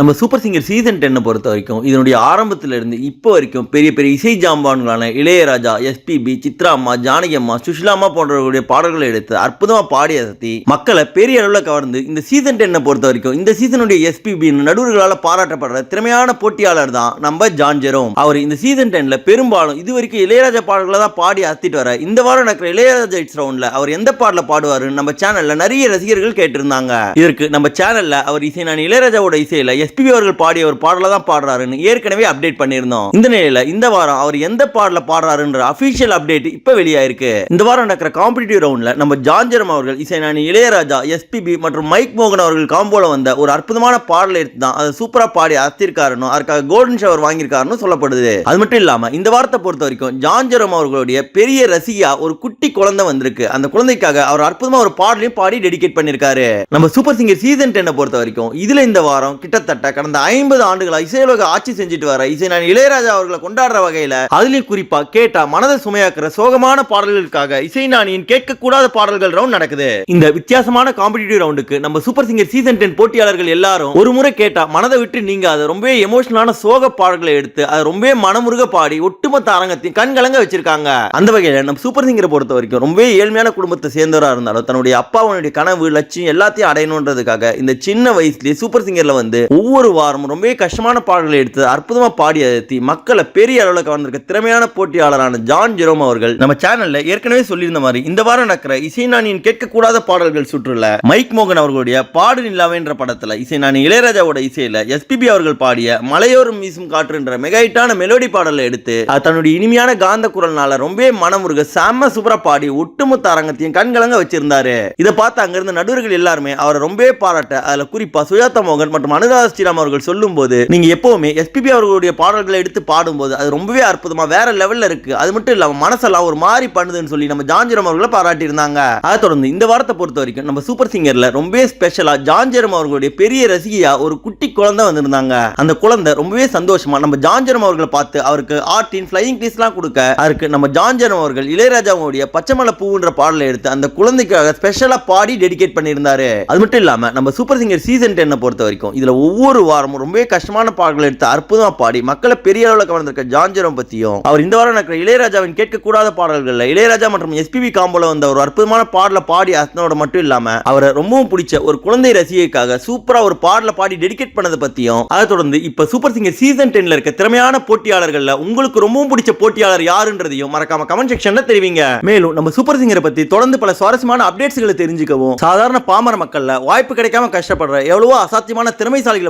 நம்ம super singer season டென்னை பொறுத்த வரைக்கும் இதனுடைய ஆரம்பத்துல இருந்து இப்போ வரைக்கும் பெரிய பெரிய இசை ஜாம்பான்களான இளையராஜா எஸ்பிபி சித்ரா அம்மா ஜானகி அம்மா சுஷிலா அம்மா போன்றவர்களுடைய பாடல்களை எடுத்து அற்புதமாக பாடி அசத்தி மக்களை பெரிய அளவில் கவர்ந்து இந்த சீசன் டென்னை பொறுத்த வரைக்கும் இந்த சீசனுடைய எஸ்பிபி நடுவர்களால் பாராட்டப்படுற திறமையான போட்டியாளர் தான் நம்ம ஜான் ஜெரோம். அவர் இந்த சீசன் டென்ல பெரும்பாலும் இது வரைக்கும் இளையராஜா பாடல்களை தான் பாடி அசத்திட்டு வர இந்த வாரம் நடக்கிற இளையராஜா இட்ஸ் ரவுண்ட்ல அவர் எந்த பாடல பாடுவாரு நம்ம சேனல்ல நிறைய ரசிகர்கள் கேட்டிருந்தாங்க. இதற்கு நம்ம சேனல்ல அவர் இசை நான் இளையராஜாவோட இசையில எஸ்பிபி அவர்கள் பாடிய ஒரு பாடல தான் பாடுறாருன்னு ஏற்கனவே அப்டேட் பண்ணியிருந்தோம். இந்த நிலையில இந்த வாரம் அவர் எந்த பாடல பாடுறாருன்ற அபிஷியல் அப்டேட் இப்ப வெளியாயிருக்கு. இந்த வாரம் நடக்கிற காம்படிட்டிவ் ரவுண்ட்ல நம்ம ஜான்ஜரம் அவர்கள் இசைநானி இளையராஜா எஸ்பிபி மற்றும் மைக் மோகன் அவர்கள் காம்போல வந்த ஒரு அற்புதமான பாடல் எடுத்து தான் அதை சூப்பரா பாடி அத்திருக்காருன்னு அதுக்காக கோல்டன் ஷவர் வாங்கியிருக்காருன்னு சொல்லப்படுது. அது மட்டும் இல்லாம இந்த வாரத்தை பொறுத்த வரைக்கும் ஜான்ஜரம் அவர்களுடைய பெரிய ரசிகா ஒரு குட்டி குழந்தை வந்திருக்கு. அந்த குழந்தைக்காக அவர் அற்புதமா ஒரு பாடலையும் பாடி டெடிகேட் பண்ணிருக்காரு நம்ம சூப்பர் சிங்கர் சீசன் டென்னை பொறுத்த வரைக்கும் இதுல இந்த வாரம் கிட்டத்தட்ட கடந்த ஐம்பது ஆண்டுகளா இசையுலக ஆட்சி செஞ்சுட்டு வர இசை நான் இளையராஜா அவர்களை கொண்டாடுற வகையில அதுலயும் குறிப்பா கேட்டா மனதை சுமையாக்குற சோகமான பாடல்களுக்காக இசை நாணியின் கேட்கக்கூடாத பாடல்கள் ரவுண்ட் நடக்குது. இந்த வித்தியாசமான காம்படிட்டிவ் ரவுண்டுக்கு நம்ம சூப்பர் சிங்கர் சீசன் டென் போட்டியாளர்கள் எல்லாரும் ஒரு முறை கேட்டா மனதை விட்டு நீங்க அதை ரொம்பவே எமோஷனலான சோக பாடல்களை எடுத்து அதை ரொம்பவே மனமுருக பாடி ஒட்டுமொத்த அரங்கத்தையும் கண்கலங்க வச்சிருக்காங்க. அந்த வகையில நம்ம சூப்பர் சிங்கரை பொறுத்த வரைக்கும் ரொம்பவே ஏழ்மையான குடும்பத்தை சேர்ந்தவராக இருந்தாலும் தன்னுடைய அப்பாவனுடைய கனவு லட்சியம் எல்லாத்தையும் அடையணுன்றதுக்காக இந்த சின்ன வயசுலயே சூப்பர் சிங்கர்ல வந்து ஒவ்வொரு வாரமும் ரொம்பவே கஷ்டமான பாடல்களை எடுத்து அற்புதமாக பாடி அழுத்தி மக்களை பெரிய அளவில் கவர்ந்திருக்க திறமையான போட்டியாளரான ஜான் ஜெரோம் அவர்கள் நம்ம சேனல்ல ஏற்கனவே சொல்லியிருந்த மாதிரி இந்த வாரம் நடக்கிற இசைநாணியின் கேட்கக்கூடாத பாடல்கள் சுற்றுல மைக் மோகன் அவர்களுடைய பாடு நிலாவேன்ற படத்தில் இசைநாணி இளையராஜாவோட இசையில எஸ்பிபி அவர்கள் பாடிய மலையோரும் வீசும் காற்றுன்ற மெகாயிட்டான மெலோடி பாடலை எடுத்து அது தன்னுடைய இனிமையான காந்த குரல்னால ரொம்பவே மனமுருக செம்ம சூப்பரா பாடி ஒட்டுமொத்த அரங்கத்தையும் கண்கலங்க வச்சிருந்தாரு. இதை பார்த்து அங்கிருந்த நடுவர்கள் எல்லாருமே அவரை ரொம்பவே பாராட்ட அதுல குறிப்பா சுஜாதா மோகன் மற்றும் அனுராதா ஸ்ரீராம் அவர்கள் சொல்லும்போது நீங்க எப்பவுமே எஸ்பிபி அவர்களுடைய பாடல்களை எடுத்து பாடும்போது அது ரொம்பவே அற்புதமா வேற லெவல்ல இருக்கு. அது மட்டும் இல்லாம மனசெல்லாம் ஒரு மாதிரி பண்ணுதுன்னு சொல்லி நம்ம ஜான்ஜிரம் அவர்களை பாராட்டி இருந்தாங்க அதை தொடர்ந்து இந்த வாரத்தை பொறுத்த வரைக்கும் நம்ம சூப்பர் சிங்கர்ல ரொம்பவே ஸ்பெஷலா ஜான்ஜரம் அவர்களுடைய பெரிய ரசிகையா ஒரு குட்டி குழந்தை வந்திருந்தாங்க. அந்த குழந்தை ரொம்பவே சந்தோஷமா நம்ம ஜான்ஜரம் அவர்களை பார்த்து அவருக்கு ஆர்டின் ஃபிளையிங் பீஸ்லாம் கொடுக்க அதுக்கு நம்ம ஜான்ஜரம் அவர்கள் இளையராஜாவுடைய பச்சைமலை பூன்ற பாடலை எடுத்து அந்த குழந்தைக்காக ஸ்பெஷலா பாடி டெடிகேட் பண்ணியிருந்தாரு. அது மட்டும் இல்லாம நம்ம சூப்பர் சிங்கர் சீசன் டென்னை பொறுத்த வரைக்கும் இதுல ஒவ்வொரு வாரமும் ரொம்பவே கஷ்டமான பாடல்கள் எடுத்து அற்புதமா பாடி மக்களை பெரிய அளவில் கவர்ந்திருக்க ஜான்ஜரம் பற்றியும் அவர் இந்த வாரம் நடக்கிற இளையராஜாவின் கேட்கக்கூடாத பாடல்கள்ல இளையராஜா மற்றும் எஸ்பிபி காம்போல வந்த ஒரு அற்புதமான பாடல பாடி அசனோட மட்டும் இல்லாமல் அவரை ரொம்பவும் பிடிச்ச ஒரு குழந்தை ரசிகைக்காக சூப்பரா ஒரு பாடல பாடி டெடிகேட் பண்ணதை பத்தியும் அதை தொடர்ந்து இப்ப சூப்பர் சிங்கர் சீசன் டென்ல இருக்க திறமையான போட்டியாளர்கள்ல உங்களுக்கு ரொம்பவும் பிடிச்ச போட்டியாளர் யாருன்றதையும் மறக்காம கமெண்ட் செக்ஷன்ல தெரிவிங்க. மேலும் நம்ம சூப்பர் சிங்கரை பத்தி தொடர்ந்து பல சுவாரஸ்யமான அப்டேட்ஸ்களை தெரிஞ்சுக்கவும் சாதாரண பாமர மக்கள்ல வாய்ப்பு கிடைக்காம கஷ்டப்படுற எவ்வளவோ அசாத்தியமான திறமைசாலிகளை